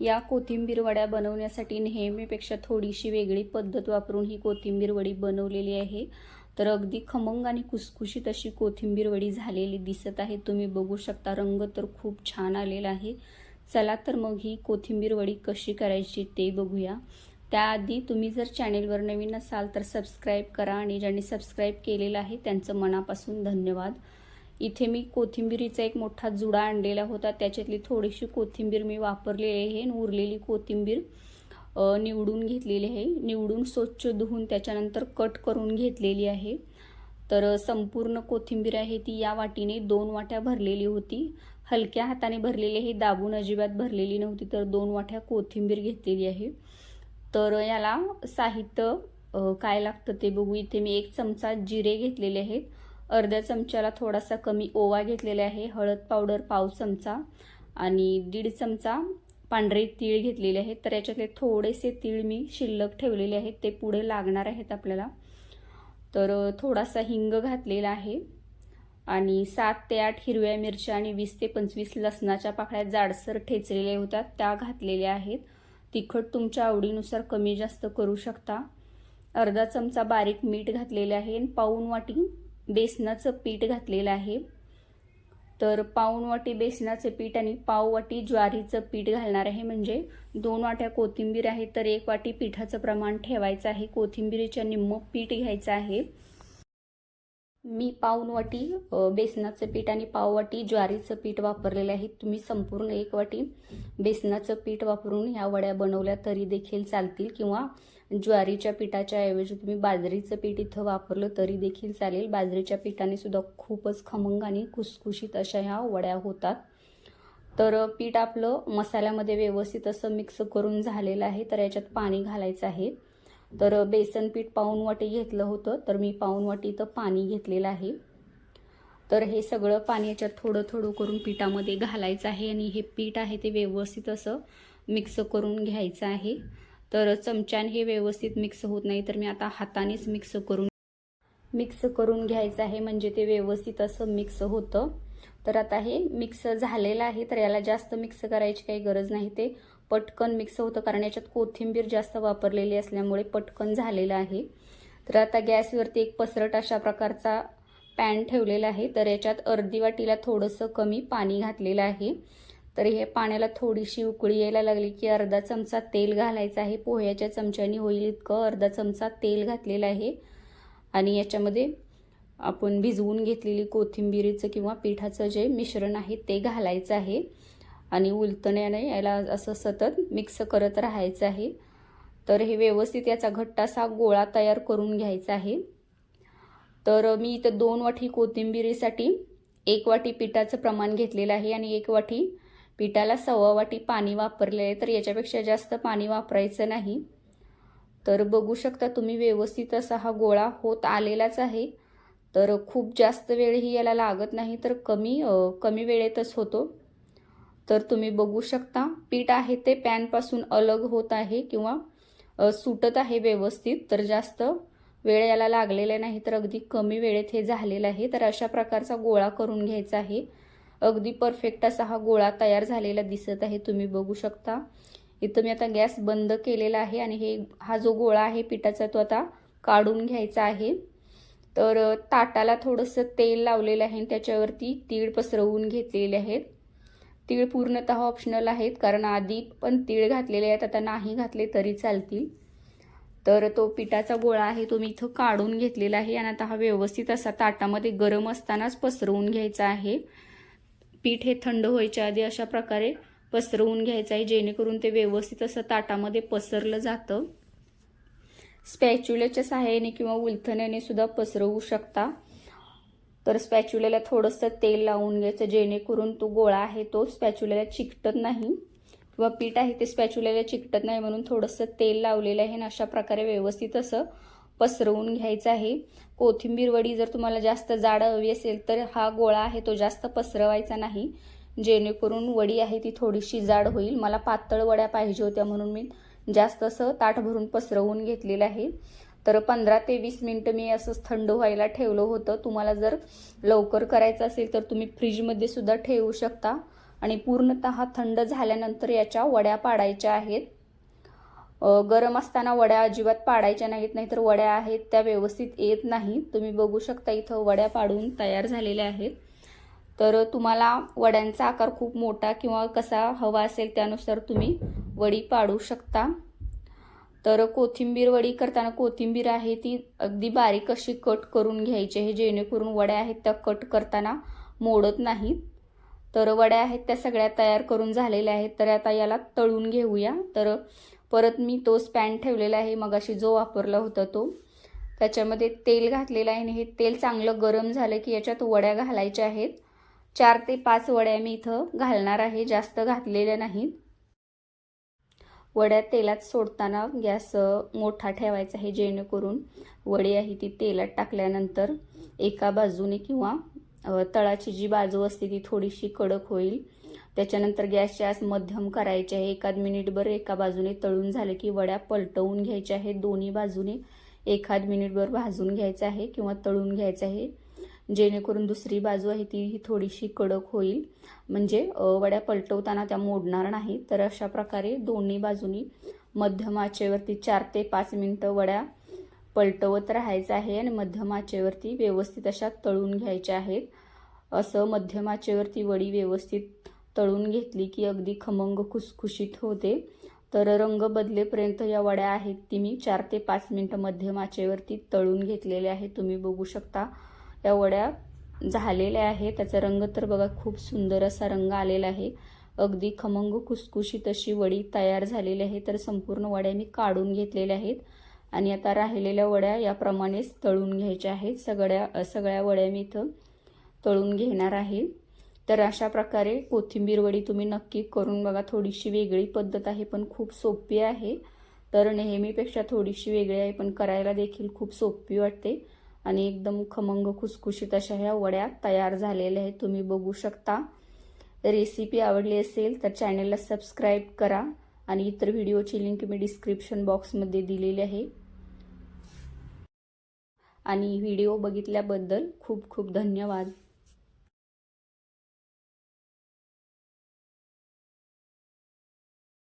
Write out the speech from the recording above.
या कोथिंबीर वड्या बनवण्यासाठी नेहमीपेक्षा थोडीशी वेगळी पद्धत वापरून ही कोथिंबीर वडी बनवलेली आहे. तर अगदी खमंग आणि कुसकुशीत अशी कोथिंबीर वडी झालेली दिसत आहे. तुम्ही बघू शकता रंग तर खूप छान आलेला आहे. चला तर मग ही कोथिंबीर वडी कशी करायची ते बघूया. त्याआधी तुम्ही जर चॅनेलवर नवीन असाल तर सबस्क्राईब करा आणि ज्यांनी सबस्क्राईब केलेलं आहे त्यांचं मनापासून धन्यवाद. इथे मी कोथिंबिरीचा एक मोठा जुडा आणलेला होता. त्याच्यातली थोडीशी कोथिंबीर मी वापरलेली आहे आणि उरलेली कोथिंबीर निवडून घेतलेली आहे. निवडून स्वच्छ धुवून त्याच्यानंतर कट करून घेतलेली आहे. तर संपूर्ण कोथिंबीर आहे ती या वाटीने दोन वाट्या भरलेली होती. हलक्या हाताने भरलेली आहे दाबून अजिबात भरलेली नव्हती तर दोन वाट्या कोथिंबीर घेतलेली आहे. तर याला साहित्य काय लागतं ते बघू. इथे मी एक चमचा जिरे घेतलेले आहेत. अर्ध्या चमच्याला थोडासा कमी ओवा घेतलेला आहे. हळद पावडर पाव चमचा आणि दीड चमचा पांढरे तीळ घेतलेले आहेत. तर याच्यातले थोडेसे तीळ मी शिल्लक ठेवलेले आहेत. ते पुढे लागणार आहेत आपल्याला. तर थोडासा हिंग घातलेला आहे. आणि सात ते आठ हिरव्या मिरच्या आणि वीस ते पंचवीस लसणाच्या पाकळ्या जाडसर ठेचलेल्या होत्या. त्या घातलेल्या आहेत. तिखट तुमच्या आवडीनुसार कमी जास्त करू शकता. अर्धा चमचा बारीक मीठ घातलेले आहे. आणि पाऊन वाटी बेसनाचं पीठ घातलेलं आहे. तर पाऊण वाटी बेसनाचं पीठ आणि पाव वाटी ज्वारीचं पीठ घालणार आहे. म्हणजे दोन वाट्या कोथिंबीर आहे तर एक वाटी पिठाचं प्रमाण ठेवायचं आहे. कोथिंबीरीच्या निम्म पीठ घ्यायचं आहे. मी पाऊण वाटी बेसनाचं पीठ आणि पाव वाटी ज्वारीचं पीठ वापरलेलं आहे. तुम्ही संपूर्ण एक वाटी बेसनाचं पीठ वापरून ह्या वड्या बनवल्या तरी देखील चालतील किंवा ज्वारीच्या पिठाच्या ऐवजी तुम्ही बाजरीचं पीठ इथं वापरलं तरी देखील चालेल. बाजरीच्या पिठाने सुद्धा खूपच खमंग आणि खुसखुशीत अशा ह्या वड्या होतात. तर पीठ आपलं मसाल्यामध्ये व्यवस्थित असं मिक्स करून झालेलं आहे. तर याच्यात पाणी घालायचं आहे. तर बेसन पीठ पाऊण वाटी घेतलं होतं. तर मी पाऊण वाटी इथं पाणी घेतलेलं आहे. तर हे सगळं पाणी याच्यात थोडं थोडं करून पिठामध्ये घालायचं आहे आणि हे पीठ आहे ते व्यवस्थित असं मिक्स करून घ्यायचं आहे. तर चमच्याने हे व्यवस्थित मिक्स होत नाही तर मी आता हातानेच मिक्स करून मिक्स करून घ्यायचं आहे. म्हणजे ते व्यवस्थित असं मिक्स होतं. तर आता हे मिक्स झालेलं आहे तर याला जास्त मिक्स करायची काही गरज नाही. ते पटकन मिक्स होतं कारण याच्यात कोथिंबीर जास्त वापरलेली असल्यामुळे पटकन झालेलं आहे. तर आता गॅसवरती एक पसरट अशा प्रकारचा पॅन ठेवलेला आहे. तर याच्यात अर्धी वाटीला थोडंसं कमी पाणी घातलेलं आहे. तर हे पाण्याला थोडीशी उकळी यायला लागली की अर्धा चमचा तेल घालायचं आहे. पोह्याच्या चमच्याने होईल इतकं. अर्धा चमचा तेल घातलेलं आहे. आणि याच्यामध्ये आपण भिजवून घेतलेली कोथिंबिरीचं किंवा पिठाचं जे मिश्रण आहे ते घालायचं आहे. आणि उलटण्याने याला असं सतत मिक्स करत राहायचं आहे. तर हे व्यवस्थित याचा घट्टासा गोळा तयार करून घ्यायचा आहे. तर मी इथं दोन वाटी कोथिंबिरीसाठी एक वाटी पिठाचं प्रमाण घेतलेलं आहे आणि एक वाटी पिठाला सव्वा वाटी पाणी वापरले आहे तर याच्यापेक्षा जास्त पाणी वापरायचं नाही. तर बघू शकता तुम्ही व्यवस्थित असा हा गोळा होत आलेलाच आहे. तर खूप जास्त वेळही याला लागत नाही तर कमी कमी वेळेतच होतो. तर तुम्ही बघू शकता पीठ आहे ते पॅनपासून अलग होत आहे किंवा सुटत आहे व्यवस्थित तर जास्त वेळ याला लागलेला नाही तर अगदी कमी वेळेत हे झालेलं आहे. तर अशा प्रकारचा गोळा करून घ्यायचा आहे. अगदी परफेक्ट असा हा गोळा तयार झालेला दिसत आहे. तुम्ही बघू शकता. इथं मी आता गॅस बंद केलेला आहे आणि हे हा जो गोळा आहे पिठाचा तो आता काढून घ्यायचा आहे. तर ताटाला थोडंसं तेल लावलेलं आहे आणि त्याच्यावरती तीळ पसरवून घेतलेले आहेत. तीळ पूर्णतः ऑप्शनल आहेत कारण आधी पण तीळ घातलेले आहेत आता नाही घातले तरी चालतील. तर तो पिठाचा गोळा आहे तो मी इथं काढून घेतलेला आहे आणि आता हा व्यवस्थित असा ताटामध्ये गरम असतानाच पसरवून घ्यायचा आहे. पीठ हे थंड व्हायच्या आधी अशा प्रकारे पसरवून घ्यायचं आहे जेणेकरून ते व्यवस्थित असं ताटामध्ये पसरलं जातं. स्पॅच्युल्याच्या सहाय्याने किंवा उलथण्याने सुद्धा पसरवू शकता. तर स्पॅच्युल्याला थोडंसं तेल लावून घ्यायचं जेणेकरून तो गोळा आहे तो स्पॅच्युल्याला चिकटत नाही. किंवा पीठ आहे ते स्पॅच्युल्याला चिकटत नाही म्हणून थोडंसं तेल लावलेलं आहे आणि अशा प्रकारे व्यवस्थित असं पसरवून घ्यायचं आहे. कोथिंबीर वडी जर तुम्हाला जास्त जाड हवी असेल तर हा गोळा आहे तो जास्त पसरवायचा नाही. जेणेकरून वडी आहे ती थोडीशी जाड होईल. मला पातळ वड्या पाहिजे होत्या म्हणून मी जास्त असं ताट भरून पसरवून घेतलेलं आहे. तर पंधरा ते वीस मिनटं मी असंच थंड व्हायला ठेवलं होतं. तुम्हाला जर लवकर करायचं असेल तर तुम्ही फ्रीजमध्ये सुद्धा ठेवू शकता. आणि पूर्णत थंड झाल्यानंतर याच्या वड्या पाडायच्या आहेत. गरम असताना वड्या अजिबात पाडायच्या नाहीत नाहीतर वड्या आहेत त्या व्यवस्थित येत नाहीत तुम्ही बघू शकता इथं वड्या पाडून तयार झालेल्या आहेत. तर तुम्हाला वड्यांचा आकार खूप मोठा किंवा कसा हवा असेल त्यानुसार तुम्ही वडी पाडू शकता. तर कोथिंबीर वडी करताना कोथिंबीर आहे ती अगदी बारीक अशी कट करून घ्यायची आहे जेणेकरून वड्या आहेत त्या कट करताना मोडत नाहीत. तर वड्या आहेत त्या सगळ्या तयार करून झालेल्या आहेत तर आता याला तळून घेऊया. तर परत मी तोच पॅन ठेवलेला आहे मगाशी जो वापरला होता तो. त्याच्यामध्ये तेल घातलेलं आहे आणि हे तेल चांगलं गरम झालं की याच्यात वड्या घालायच्या आहेत. चार ते पाच वड्या मी इथं घालणार आहे जास्त घातलेल्या नाहीत. वड्या तेलात सोडताना गॅस मोठा ठेवायचा आहे जेणेकरून वडी आहे ती तेलात टाकल्यानंतर एका बाजूने किंवा तळाची जी बाजू असते ती थोडीशी कडक होईल. त्याच्यानंतर गॅसची आस मध्यम करायची आहे. एखाद मिनिटभर एका बाजूने तळून झालं की वड्या पलटवून घ्यायच्या आहेत. दोन्ही बाजूने एखाद मिनिटभर भाजून घ्यायचं आहे किंवा तळून घ्यायचं आहे. जेणेकरून दुसरी बाजू आहे ती ही थोडीशी कडक होईल. म्हणजे वड्या पलटवताना त्या मोडणार नाही. तर अशा प्रकारे दोन्ही बाजूनी मध्यम आचेवरती चार ते पाच मिनटं वड्या पलटवत राहायचं आहे आणि मध्यम आचेवरती व्यवस्थित अशा तळून घ्यायच्या आहेत. असं मध्यम आचेवरती वडी व्यवस्थित तळून घेतली की अगदी खमंग खुसखुशीत होते. तर रंग बदलेपर्यंत या वड्या आहेत. ती मी चार ते पाच मिनटं मध्यम आचेवरती तळून घेतलेल्या आहेत. तुम्ही बघू शकता या वड्या झालेल्या आहे त्याचा रंग तर बघा खूप सुंदर असा रंग आलेला आहे. अगदी खमंग खुसखुशीत अशी वडी तयार झालेली आहे. तर संपूर्ण वड्या मी काढून घेतलेल्या आहेत. आणि आता राहिलेल्या वड्या याप्रमाणेच तळून घ्यायच्या आहेत. सगळ्या सगळ्या वड्या मी इथं तळून घेणार आहे. तर अशा प्रकारे कोथिंबीर वडी तुम्ही नक्की करून बघा. थोडीशी वेगळी पद्धत आहे पण खूप सोपी आहे. तर नेहमीपेक्षा थोडीशी वेगळी आहे पण करायला देखील खूप सोपी वाटते. आणि एकदम खमंग खुसखुशीत अशा ह्या वड्या तयार झालेल्या आहेत. तुम्ही बघू शकता. रेसिपी आवडली असेल तर चॅनलला सबस्क्राईब करा आणि इतर व्हिडिओची लिंक मी डिस्क्रिप्शन बॉक्समध्ये दिलेली आहे. आणि व्हिडिओ बघितल्याबद्दल खूप खूप धन्यवाद.